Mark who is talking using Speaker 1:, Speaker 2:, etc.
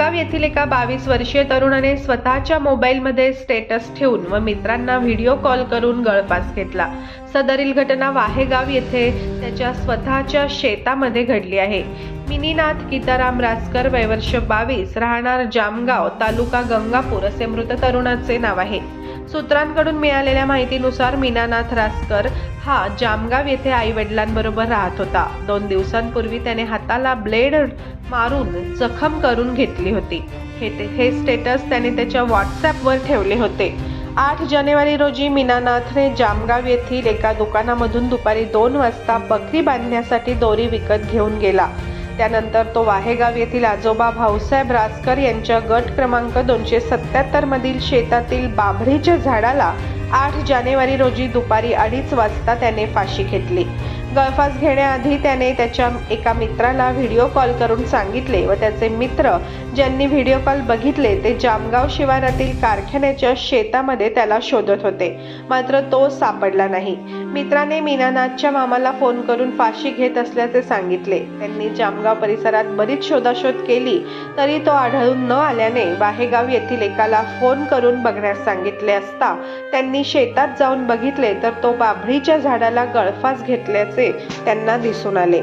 Speaker 1: खामगाव येथील एका बावीस वर्षीय तरुणाने स्वतःच्या मोबाईलमध्ये स्टेटस ठेवून व मित्रांना व्हिडिओ कॉल करून गळफास घेतला. सदरील घटना वाहेगाव येथे त्याच्या स्वतःच्या शेतामध्ये घडली आहे. मिनीनाथ गीताराम रासकर वयवर्ष बावीस राहणार जामगाव तालुका गंगापूर असे मृत तरुणाचे नाव आहे. सूत्रांकडून मिळालेल्या माहितीनुसार मीनानाथ रासकर हा जामगाव येथे आई वडिलांबरोबर राहत होता. दोन दिवसांपूर्वी त्याने हाताला ब्लेड मारून जखम करून घेतली होती. हे हे स्टेटस त्याने त्याच्या व्हॉट्सॲपवर ठेवले होते. आठ जानेवारी रोजी मीनानाथने जामगाव येथील एका दुकानामधून दुपारी दोन वाजता बकरी बांधण्यासाठी दोरी विकत घेऊन गेला. त्यानंतर तो वाहेगाव येथील आजोबा भाऊसाहेब रासकर यांच्या गट क्रमांक दोनशे सत्याहत्तर मधील शेतातील बाभळीच्या झाडाला आठ जानेवारी रोजी दुपारी अडीच वाजता त्याने फाशी घेतली. गळफास घेण्याआधी त्याने त्याच्या एका मित्राला व्हिडिओ कॉल करून सांगितले व त्याचे मित्र ज्यांनी व्हिडिओ कॉल बघितले ते जामगाव शिवारातील कारखान्याच्या शेतामध्ये त्याला शोधत होते. मात्र तो सापडला नाही. मित्राने मीनानाथच्या मामाला फोन करून फाशी घेत असल्याचे सांगितले. त्यांनी जामगाव परिसरात बरीच शोधाशोध केली तरी तो आढळून न आल्याने वाहेगाव येथील एकाला फोन करून बघण्यास सांगितले असता त्यांनी शेतात जाऊन बघितले तर तो बाभळीच्या झाडाला गळफास घेतल्याचे त्यांना दिसून आले.